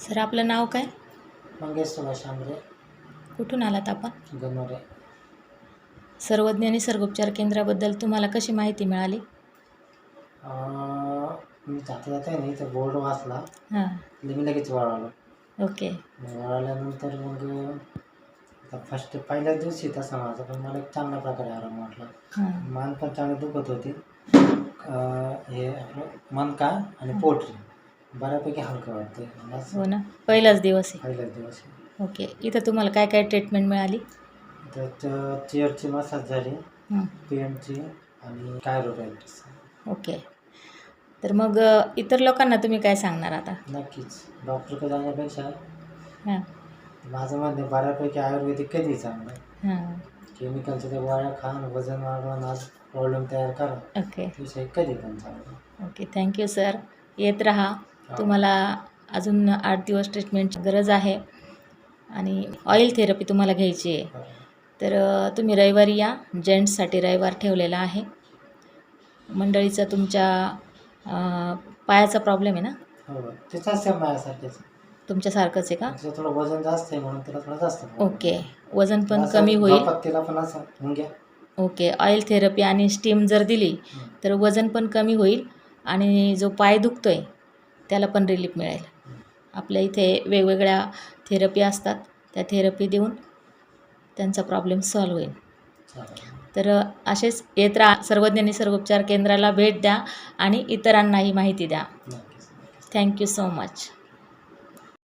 Sir आपलं नाव काय? मंगेश सुभाष आंग्रे कुठून आलात आपण? गणोरे सर्वज्ञ आणि सर्गोपचार केंद्राबद्दल तुम्हाला कशी माहिती मिळाली? अं, मी जाता जाता आहे ना इथं बोर्ड वाचला. हां. मी लगेच वळालो. ओके. मग वळाल्यानंतर मग फर्स्ट पहिल्याच दिवशी तसा माझा पण मला एक चांगल्या प्रकारे आराम वाटला. हां. मान पण चांगली दुखत होती. अं, हे आपलं मनका आणि पोटरी. बऱ्यापैकी हलकं वाटते बस. हो ना? पहिलाच दिवस पहिल्याच दिवस आहे. ओके. इथं तुम्हाला काय काय ट्रीटमेंट मिळाली? तर चेअरची मसाज झाली हं, पी एमची आणि कायरोप्रॅक्टिस ओके. तर मग अ, इतर लोकांना तुम्ही काय सांगणार आता? नक्कीच. डॉक्टरकडे जाण्यापेक्षा हां. माझं म्हणणं आहे, बऱ्यापैकी आयुर्वेदिक कधी चांगलं? हां. केमिकलच्या त्या गोळ्या खाण वजन वाढवून आज प्रॉब्लेम तयार करा. ओके. विषय कधी पण चांगलं. ओके. Thank you sir. येत राहा. तुम्हाला अजून आठ दिवस ट्रीटमेंटची गरज आहे आणि ऑइल थेरपी तुम्हाला घ्यायची आहे. तर तुम्ही रविवारी या. जेंट्ससाठी रविवार ठेवलेला आहे. मंडळीचा तुमच्या पायाचा प्रॉब्लेम आहे ना? हो त्याचाच माझ्यासारखेच. तुमच्यासारखंच आहे का? तिचं थोडं वजन जास्त आहे म्हणून थोडं जास्त. ओके. वजन पण कमी होईल. पण असं ओके. ऑइल थेरपी आणि स्टीम जर दिली तर वजन पण कमी होईल आणि जो पाय दुखतोय त्याला पण रिलीफ मिळेल. आपल्या इथे वेगवेगळ्या थेरपी असतात. त्या थेरपी देऊन त्यांचा प्रॉब्लेम सॉल्व होईल. तर असेच येत राहा. सर्वज्ञानी सर्वोपचार केंद्राला भेट द्या आणि इतरांनाही माहिती द्या. Thank you so much